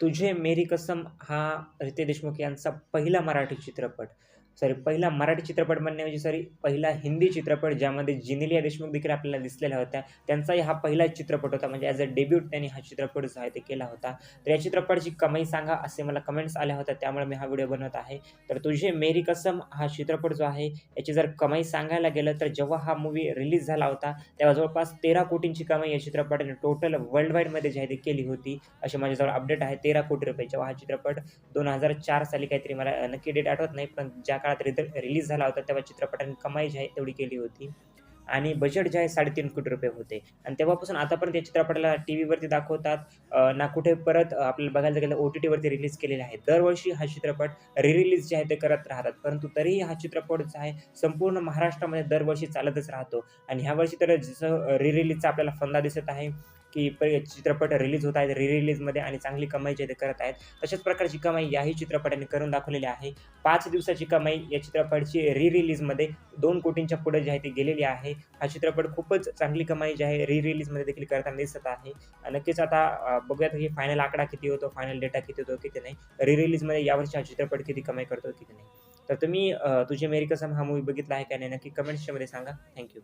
तुझे मेरी कसम हा रितेश देशमुख यांचा पहिला मराठी चित्रपट. सॉरी पहिला मराठी चित्रपट म्हणण्याऐवजी सॉरी पहिला हिंदी चित्रपट ज्यामध्ये जिनेलिया देशमुख देखील आपल्याला दिसलेल्या होत्या त्यांचाही हा पहिला चित्रपट होता. म्हणजे ॲज अ डेब्यूट त्यांनी हा चित्रपट जो आहे ते केला होता. तर या चित्रपटाची कमाई सांगा असे मला कमेंट्स आल्या होत्या त्यामुळे मी हा व्हिडिओ बनवत आहे. तर तुझे मेरी कसम हा चित्रपट जो आहे याची जर कमाई सांगायला गेलं तर जेव्हा हा मूवी रिलीज झाला होता तेव्हा जवळपास तेरा कोटींची कमाई या चित्रपटाने टोटल वर्ल्ड वाईडमध्ये जी आहे ती केली होती असे माझ्याजवळ अपडेट आहे. तेरा कोटी रुपये जेव्हा हा चित्रपट दोन हजार चार साली काहीतरी मला नक्की डेट आठवत नाही पण ज्या काळात रिद रिलीज झाला होता तेव्हा चित्रपटाने कमाई जी आहे तेवढी केली होती. आणि बजेट जे आहे साडेतीन कोटी रुपये होते. आणि तेव्हापासून आतापर्यंत या चित्रपटाला टी व्हीवरती दाखवतात. ना कुठे परत आपल्याला बघायला गेलं ओ टी टीवरती रिलीज केलेला आहे दरवर्षी हा चित्रपट रिरिलीज जे आहे ते करत राहतात. परंतु तरीही हा चित्रपट जो आहे संपूर्ण महाराष्ट्रामध्ये दरवर्षी चालतच राहतो. आणि ह्या वर्षी तर जसं रि रिलीजचा आपल्याला फंदा दिसत आहे की चित्रपट रिलीज होत आहेत रि रिलीजमध्ये आणि चांगली कमाई जे ते करत आहेत तशाच प्रकारची कमाई याही चित्रपटाने करून दाखवलेली आहे. पाच दिवसाची कमाई या चित्रपटाची रि रिलीजमध्ये दोन कोटींच्या पुढे जी आहे ती गेलेली आहे. हा चित्रपट खूपच चांगली कमाई जी आहे रि रिलीजमध्ये देखील करताना दिसत आहे. नक्कीच आता बघूयात की फायनल आकडा किती होतो फायनल डेटा किती होतो किती नाही. रि रिलीजमध्ये यावर्षी हा चित्रपट किती कमाई करतो किती नाही. तर तुम्ही तुझे मेरी कसम हा मूवी बघितला आहे का नाही नक्की कमेंट्समध्ये सांगा. थँक्यू